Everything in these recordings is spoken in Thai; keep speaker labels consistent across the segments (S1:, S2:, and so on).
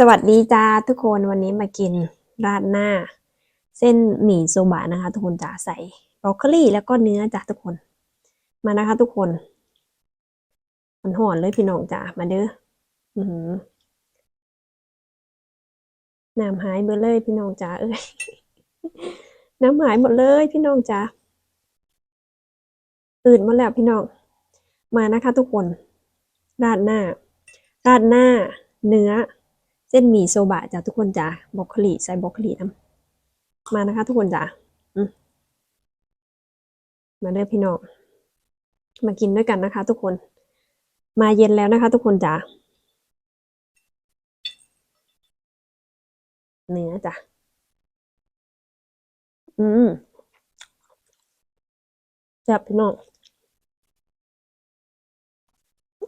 S1: สวัสดีจ้าทุกคนวันนี้มากินราดหน้า เส้นหมี่โซบะนะคะ ทุกคนจ๋าใส่บรอกโคลีแล้วก็เนื้อจ้าทุกคน มานะคะ ทุกคน มันหอนเลยพี่น้องจ๋ามาเด้ออือหือน้ำหายเบอเลยพี่น้องจ๋าเอ้ยน้ำหายหมดเลยพี่น้องจ๋าตื่นหมาแล้วพี่น้องมานะคะ ทุกคน ราดหน้า ราดหน้า เนื้อ เส้นหมี่โซบะจ้ะทุกคนจ้ะบรอกโคลีใส่บรอกโคลีน้ำมานะคะ ทุกคนจ้ะมาเด้อพี่น้องมากินด้วยกันนะคะ ทุกคน มาเย็นแล้วนะคะ ทุกคนจ้ะเนื้อจ้ะอืมแซ่บพี่น้อง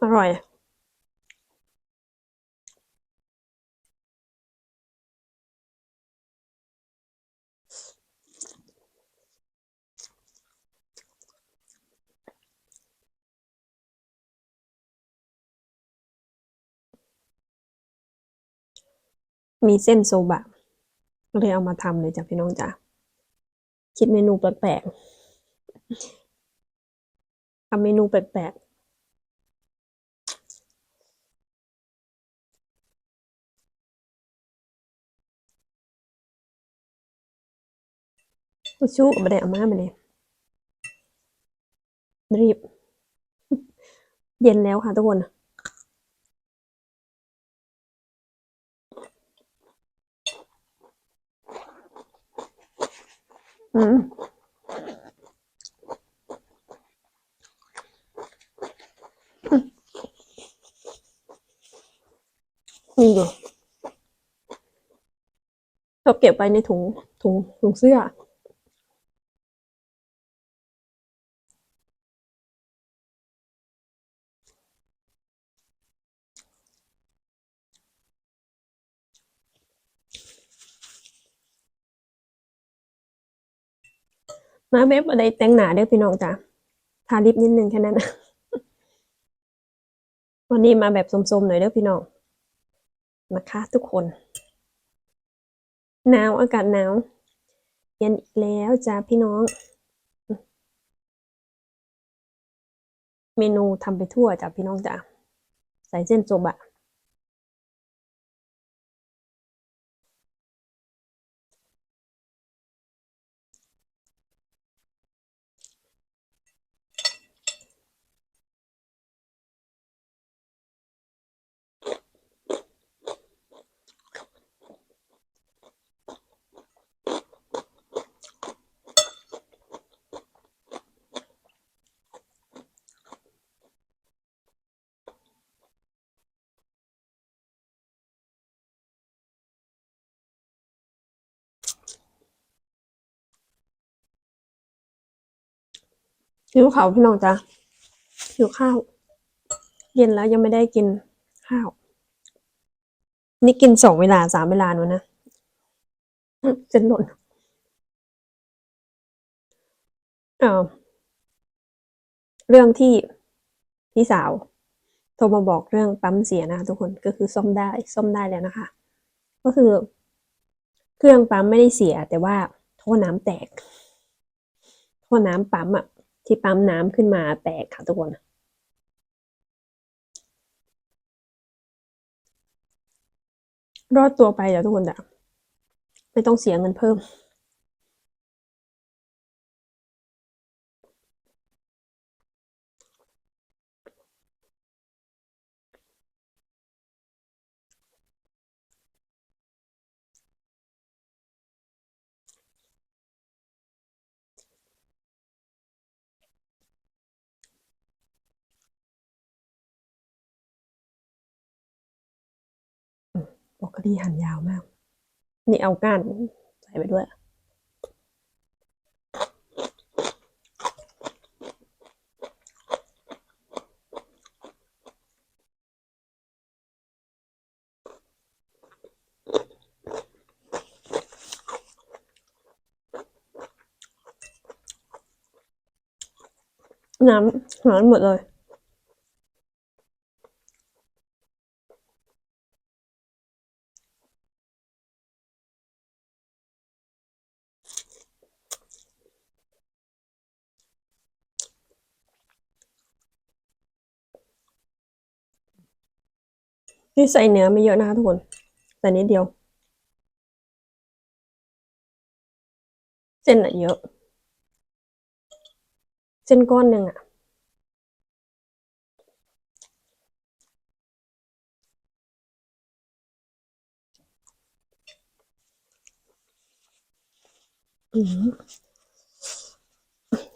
S1: อร่อย มีเส้นโซบะก็เลยเอามาทำเลยจ้ะพี่น้องจ้ะคิดเมนูแปลกๆทำเมนูแปลกๆทิชชู่ก็ไม่ได้เอามาเลยรีบ เย็นแล้วค่ะทุกคน อืมนี่ดูเขาเก็บไว้ในถุงถุงถุงเสื้อ มาเว็บอะไรแต่งหนาเด้อพี่น้องจ้ะทาลิปนิดนึงแค่นั้นนะวันนี้มาแบบสมๆหน่อยเด้อพี่น้องนะคะทุกคน หนาวอากาศหนาวเย็นอีกแล้วจ้าพี่น้อง เมนูทำไปทั่วจ้ะพี่น้องจ้ะใส่เส้นโซบะ หิวข้าวพี่น้องจ้ะหิวข้าว เย็นแล้วยังไม่ได้กินข้าว นี่กินสองเวลาสามเวลานูนะจะหล่นเออเรื่องที่พี่สาวโทรมาบอกเรื่องปั๊มเสียนะคะทุกคนก็คือซ่อมได้ซ่อมได้แล้วนะคะ ก็คือ เครื่องปั๊มไม่ได้เสีย แต่ว่าท่อน้ำแตกท่อน้ำปั๊มอะ ที่ปั๊มน้ำขึ้นมาแตกค่ะทุกคนรอดตัวไปแล้วทุกคนจ้ะไม่ต้องเสียเงินเพิ่ม บอกโคลีหั่นยาวมาก นี่เอาก้านใส่ไปด้วย น้ำหายหมดเลย นี่ใส่เนื้อไม่เยอะนะคะทุกคนใส่นิดเดียว เส้นอะเยอะ เส้นก้อนหนึ่งอะ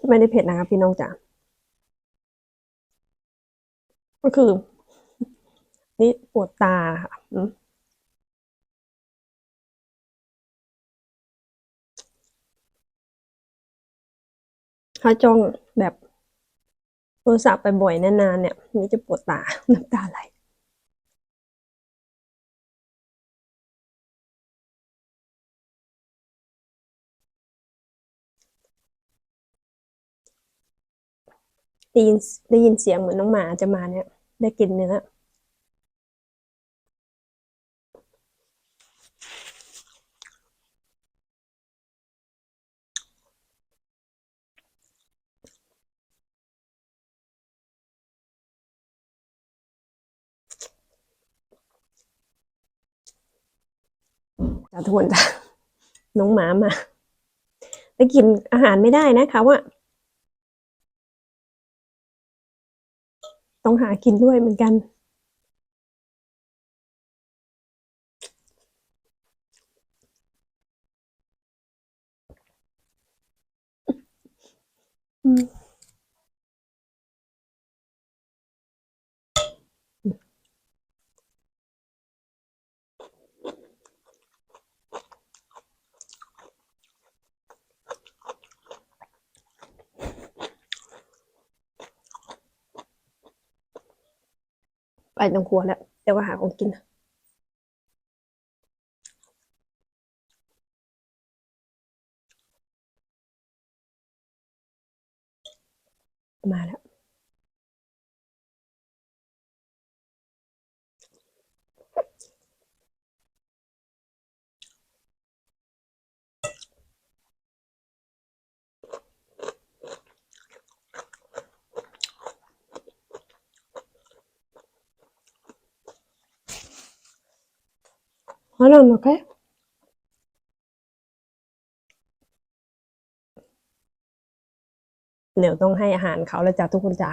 S1: ไม่ได้เผ็ดนะคะพี่น้องจ๋าก็คือ นี่ปวดตาค่ะอืมถ้าจ้องแบบโทรศัพท์ไปบ่อยนานๆเนี่ย นี่จะปวดตา น้ำตาไหลได้ยินได้ยินเสียงเหมือนน้องหมาจะมาเนี่ย ได้กลินเนื้อ จ้าทุกคนจ้ะน้องหมามาได้กินอาหารไม่ได้นะคะว่าต้องหากินด้วยเหมือนกัน อืม ตรงครัวแล้ว เดี๋ยวก็หาของกินมาแล้ว Hold on, okay? เดี๋ยวต้องให้อาหารเขาแล้วจ้ะทุกคนจ้ะ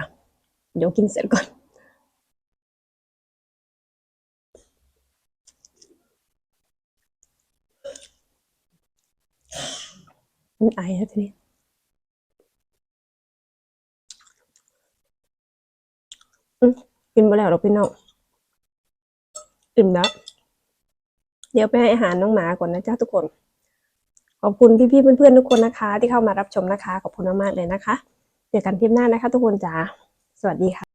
S1: เดี๋ยวกินเสร็จก่อน มันไอแล้วทีนี้อืมกินไปแล้วหรอพี่น้องอิ่มแล้ว เดี๋ยวไปให้อาหารน้องหมาก่อนนะจ้าทุกคน ขอบคุณพี่ๆเพื่อนๆทุกคนนะคะ ที่เข้ามารับชมนะคะ ขอบคุณมากๆเลยนะคะ เจอกันคลิปหน้านะคะ ทุกคนจ้าสวัสดีค่ะ